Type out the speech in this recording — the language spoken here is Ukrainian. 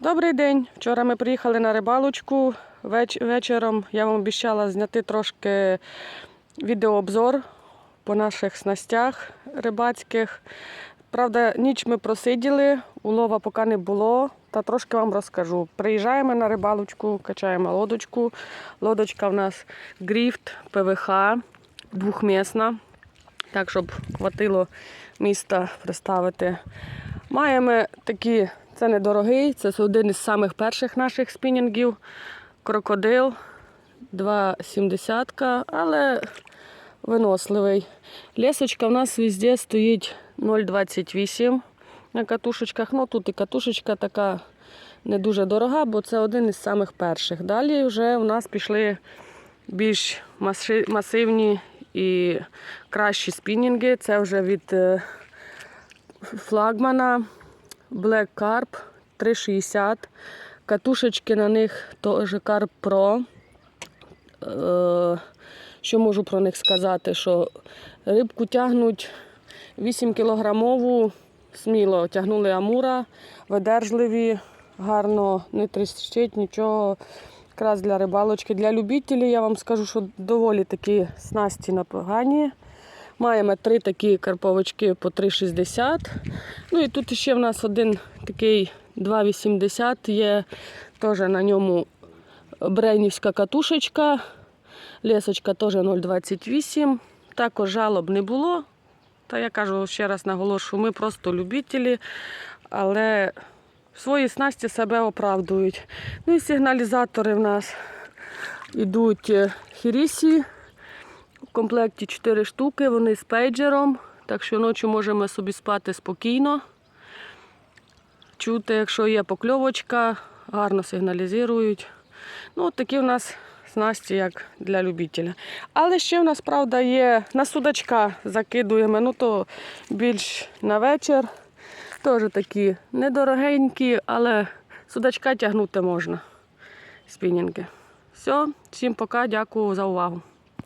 Добрий день. Вчора ми приїхали на рибалочку. Веч- вечором я вам обіцяла зняти трошки відеообзор по наших снастях рибацьких. Правда, ніч ми просиділи, улова поки не було, та трошки вам розкажу. Приїжджаємо на рибалочку, качаємо лодочку. Лодочка в нас гріфт ПВХ, двохмісна, так, щоб хватило міста приставити. Маємо такі, це недорогий, це один із самих перших наших спінінгів. Крокодил 2,70, але виносливий. Лесочка в нас везде стоїть 0,28 на катушечках. Ну тут і катушечка така не дуже дорога, бо це один із самих перших. Далі вже у нас пішли більш масивні і кращі спінінги. Це вже від е, флагмана Black Carp 360. Катушечки на них теж Carp Pro. Е, Що можу про них сказати? Що рибку тягнуть 8 кілограмову, сміло тягнули амура, видержливі, гарно не тріщить нічого. Якраз для рибалочки. Для любителів я вам скажу, що доволі такі снасті непогані. Маємо три такі карповички по 3,60. Ну і тут ще в нас один такий 2,80 є. Теж на ньому брейнівська катушечка. Лесочка теж 0,28. Також жалоб не було. Та я кажу ще раз наголошую, ми просто любителі, але свої снасті себе оправдують. Ну і сигналізатори в нас йдуть е, хірісі. В комплекті 4 штуки, вони з пейджером, так що ночі можемо собі спати спокійно. Чути, якщо є покльовочка, гарно сигналізують. Ну, от такі в нас снасті, як для любителя. Але ще в нас, правда, є на судачка закидуємо, ну то більш на вечір. Теж такі недорогенькі, але судачка тягнути можна. Спінінги. Все, всім пока, дякую за увагу.